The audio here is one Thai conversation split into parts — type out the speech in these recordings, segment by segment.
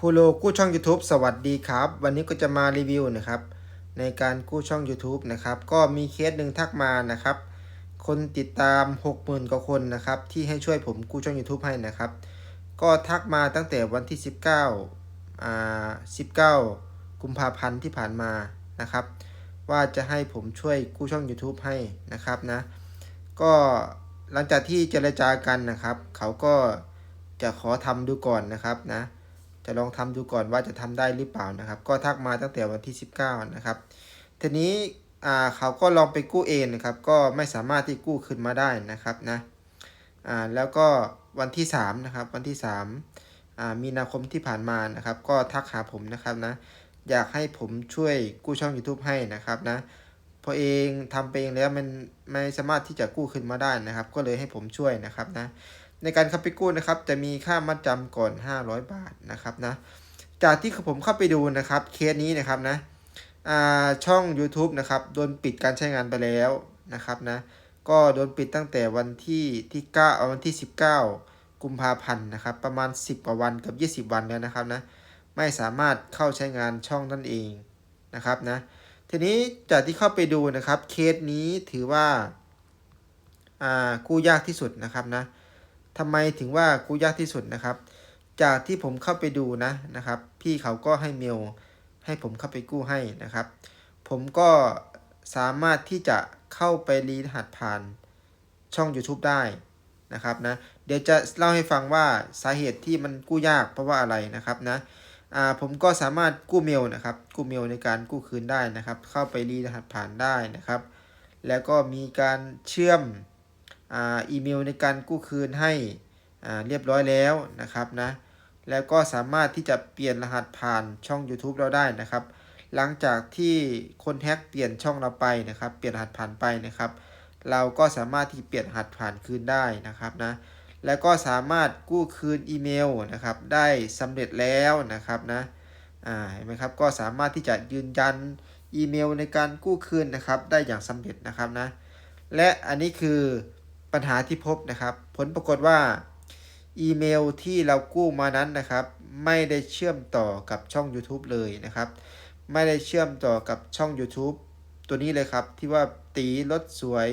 คูโลกู้ช่อง YouTube สวัสดีครับ วันนี้ก็จะมารีวิวนะครับ ในการกู้ช่อง YouTube นะครับ ก็มีเคสหนึ่งทักมานะครับ คนติดตาม 60,000กว่าคนนะครับ ที่ให้ช่วยผมกู้ช่อง YouTube ให้นะครับ ก็ทักมาตั้งแต่วันที่ 19อ่า19 กุมภาพันธ์ที่ผ่านมานะครับ ว่าจะให้ผมช่วยกู้ช่อง YouTube ให้นะครับนะ ก็หลังจากที่เจรจากันนะครับ เขาก็จะขอทำดูก่อนนะครับนะ จะลองทำดูก่อนว่าจะทำได้หรือเปล่านะครับ ก็ทักมาตั้งแต่วันที่ 19 นะครับทีนี้เขาก็ลองไปกู้เองนะครับ ก็ไม่สามารถที่กู้ขึ้นมาได้นะครับนะแล้วก็วันที่3นะครับวันที่3อ่ามีนาคมที่ผ่านมานะครับ ก็ทักหาผมนะครับนะอยากให้ผมช่วยกู้ช่อง YouTube ให้นะครับนะพราะเองทำไปเองแล้วมันไม่สามารถที่จะกู้ขึ้นมาได้นะครับ ก็เลยให้ผมช่วยนะครับนะ ในการเข้าไปกู้นะครับจะมีค่ามัดจำก่อน 500 บาทนะครับนะจากที่ผมเข้าไปดูนะครับเคสนี้นะครับนะช่อง YouTube นะครับโดนปิดการใช้งานไปแล้วนะครับนะก็โดนปิดตั้งแต่วันที่ที่9เอาวันที่ 19 กุมภาพันธ์นะครับประมาณ 10กว่าวันกับ 20 วันแล้วนะครับนะไม่สามารถเข้าใช้งานช่องนั่นเองนะครับนะทีนี้จากที่เข้าไปดูนะครับเคสนี้ถือว่ากู้ยากที่สุดนะครับนะ ทำไมถึงว่ากู้ยากที่สุดนะครับ จากที่ผมเข้าไปดูนะนะครับ พี่เขาก็ให้เมลให้ผมเข้าไปกู้ให้นะครับ ผมก็สามารถที่จะเข้าไปรีรหัสผ่านช่อง YouTube ได้นะครับนะ เดี๋ยวจะเล่าให้ฟังว่าสาเหตุที่มันกู้ยากเพราะว่าอะไรนะครับนะอ่าผมก็สามารถกู้เมลนะครับ กู้เมลในการกู้คืนได้นะครับ เข้าไปรีรหัสผ่านได้นะครับ แล้วก็มีการเชื่อม อีเมลในการกู้คืนให้เรียบร้อยแล้วนะครับนะแล้วก็สามารถที่จะเปลี่ยนรหัสผ่านช่อง YouTube เราได้นะครับ หลังจากที่คนแฮ็กเปลี่ยนช่องเราไปนะครับ เปลี่ยนรหัสผ่านไปนะครับ เราก็สามารถที่เปลี่ยนรหัสผ่านคืนได้นะครับนะแล้วก็สามารถกู้คืนอีเมลนะครับได้สำเร็จแล้วนะครับนะอ่าเห็นไหมครับก็สามารถที่จะยืนยันอีเมลในการกู้คืนนะครับ ได้อย่างสำเร็จนะครับนะและอันนี้คือ ปัญหาที่พบนะครับ ผลปรากฏว่าอีเมลที่เรากู้มานั้นนะครับ ไม่ได้เชื่อมต่อกับช่อง YouTube เลยนะครับ ไม่ได้เชื่อมต่อกับช่อง YouTube ตัวนี้เลยครับ ที่ว่าตีรถสวย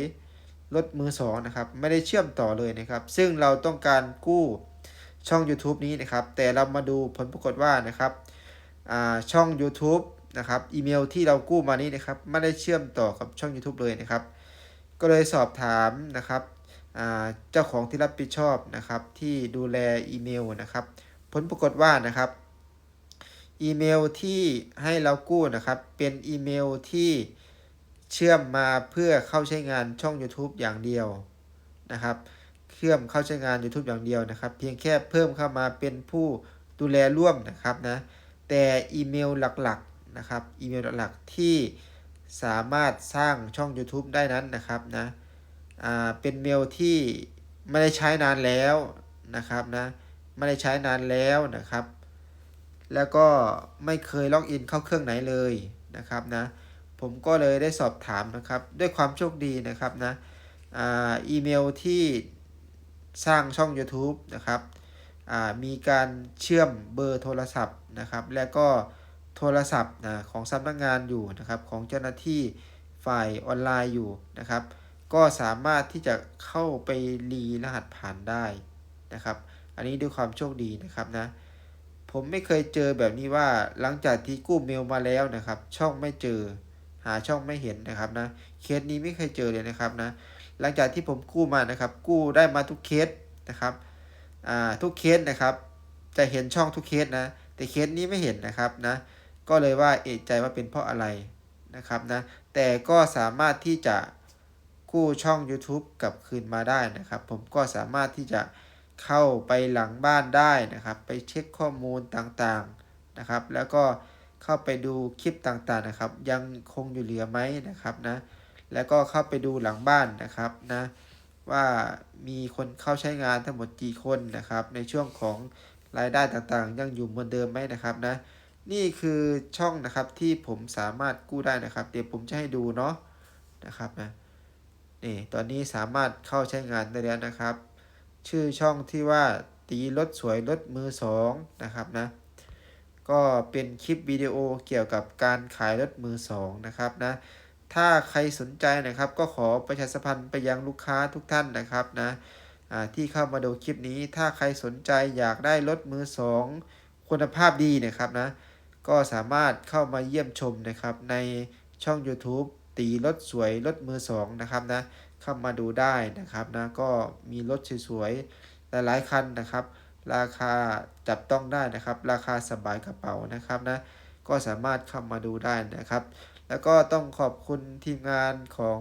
รถมือสองนะครับ ไม่ได้เชื่อมต่อเลยนะครับ ซึ่งเราต้องการกู้ช่อง YouTube นี้นะครับ แต่เรามาดูผลปรากฏว่านะครับอ่าช่อง YouTube นะครับอีเมลที่เรากู้มานี้นะครับ ไม่ได้เชื่อมต่อกับช่อง YouTube เลยนะครับ ก็เลยสอบถามนะครับ เจ้าของที่รับผิดชอบนะครับ ที่ดูแลอีเมลนะครับ ผลปรากฏว่านะครับ อีเมลที่ให้เรากู้นะครับ เป็นอีเมลที่เชื่อมมาเพื่อเข้าใช้งานช่อง YouTube อย่างเดียวนะครับเชื่อมเข้าใช้งาน YouTube อย่างเดียวนะครับ เพียงแค่เพิ่มเข้ามาเป็นผู้ดูแลร่วมนะครับนะแต่อีเมลหลักๆนะครับอีเมลหลักๆที่สามารถสร้างช่อง YouTube ได้นั้นนะครับนะ เป็นเมลที่ไม่ได้ใช้นานแล้วนะครับนะไม่ได้ใช้นานแล้วนะครับ แล้วก็ไม่เคยล็อกอินเข้าเครื่องไหนเลยนะครับนะผมก็เลยได้สอบถามนะครับ ด้วยความโชคดีนะครับนะอ่าอีเมลที่สร้างช่อง YouTube นะครับอ่ามีการเชื่อมเบอร์โทรศัพท์นะครับ และก็โทรศัพท์นะของสำนักงานอยู่นะครับ ของเจ้าหน้าที่ฝ่ายออนไลน์อยู่นะครับ ก็สามารถที่จะเข้าไปรีรหัสผ่านได้นะครับ อันนี้ด้วยความโชคดีนะครับนะ ผมไม่เคยเจอแบบนี้ว่าหลังจากที่กู้เมลมาแล้วนะครับ ช่องไม่เจอ หาช่องไม่เห็นนะครับนะ เคสนี้ไม่เคยเจอเลยนะครับนะ หลังจากที่ผมกู้มานะครับ กู้ได้มาทุกเคสนะครับอ่าทุกเคสนะครับ จะเห็นช่องทุกเคสนะ แต่เคสนี้ไม่เห็นนะครับนะ ก็เลยว่าเอะใจว่าเป็นเพราะอะไรนะครับนะ แต่ก็สามารถที่จะ กู้ช่อง YouTube กลับคืนมาได้นะครับ ผมก็สามารถที่จะเข้าไปหลังบ้านได้นะครับ ไปเช็คข้อมูลต่างๆนะครับ แล้วก็เข้าไปดูคลิปต่างๆนะครับ ยังคงอยู่เหลือไหมนะครับนะแล้วก็เข้าไปดูหลังบ้านนะครับนะว่ามีคนเข้าใช้งานทั้งหมดกี่คนนะครับ ในช่วงของรายได้ต่างๆ ยังอยู่เหมือนเดิมไหมนะครับนะนี่คือช่องนะครับที่ผมสามารถกู้ได้นะครับ เดี๋ยวผมจะให้ดูเนาะนะครับนะ นี่ตอนนี้สามารถเข้าใช้งานได้แล้วนะครับ ชื่อช่องที่ว่าตีรถสวยรถมือสองนะครับนะก็เป็นคลิปวิดีโอเกี่ยวกับการขายรถมือสองนะครับนะถ้าใครสนใจนะครับ ก็ขอประชาสัมพันธ์ไปยังลูกค้าทุกท่านนะครับนะที่เข้ามาดูคลิปนี้ ถ้าใครสนใจอยากได้รถมือสองคุณภาพดีนะครับนะก็สามารถเข้ามาเยี่ยมชมนะครับในช่อง YouTube ตีรถสวยรถมือสองนะครับนะเข้ามาดูได้นะครับนะก็มีรถสวยๆหลายๆคันนะครับ ราคาจับต้องได้นะครับ ราคาสบายกระเป๋านะครับนะก็สามารถเข้ามาดูได้นะครับ แล้วก็ต้องขอบคุณทีมงานของ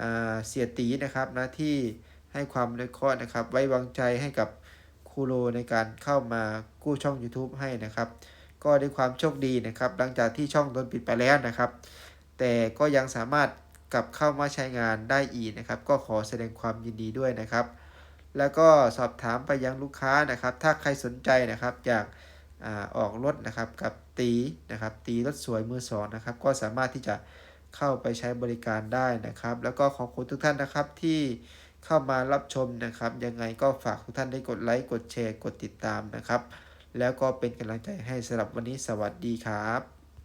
อเสียตีนะครับนะที่ให้ความอนุเคราะห์นะครับ ไว้วางใจให้กับคูโรในการเข้ามากู้ช่อง YouTube ให้นะครับ ก็ด้วยความโชคดีนะครับ หลังจากที่ช่องโดนปิดไปแล้วนะครับ แต่ก็ยังสามารถกลับเข้ามาใช้งานได้อีกนะครับ ก็ขอแสดงความยินดีด้วยนะครับ แล้วก็สอบถามไปยังลูกค้านะครับ ถ้าใครสนใจนะครับอยากอออกรถนะครับกับตีนะครับตีรถสวยมือสองนะครับ ก็สามารถที่จะเข้าไปใช้บริการได้นะครับ แล้วก็ขอบคุณทุกท่านนะครับที่เข้ามารับชมนะครับ ยังไงก็ฝากทุกท่านได้กดไลค์กดแชร์กดติดตามนะครับ แล้วก็เป็นกำลังใจให้สำหรับวันนี้สวัสดีครับ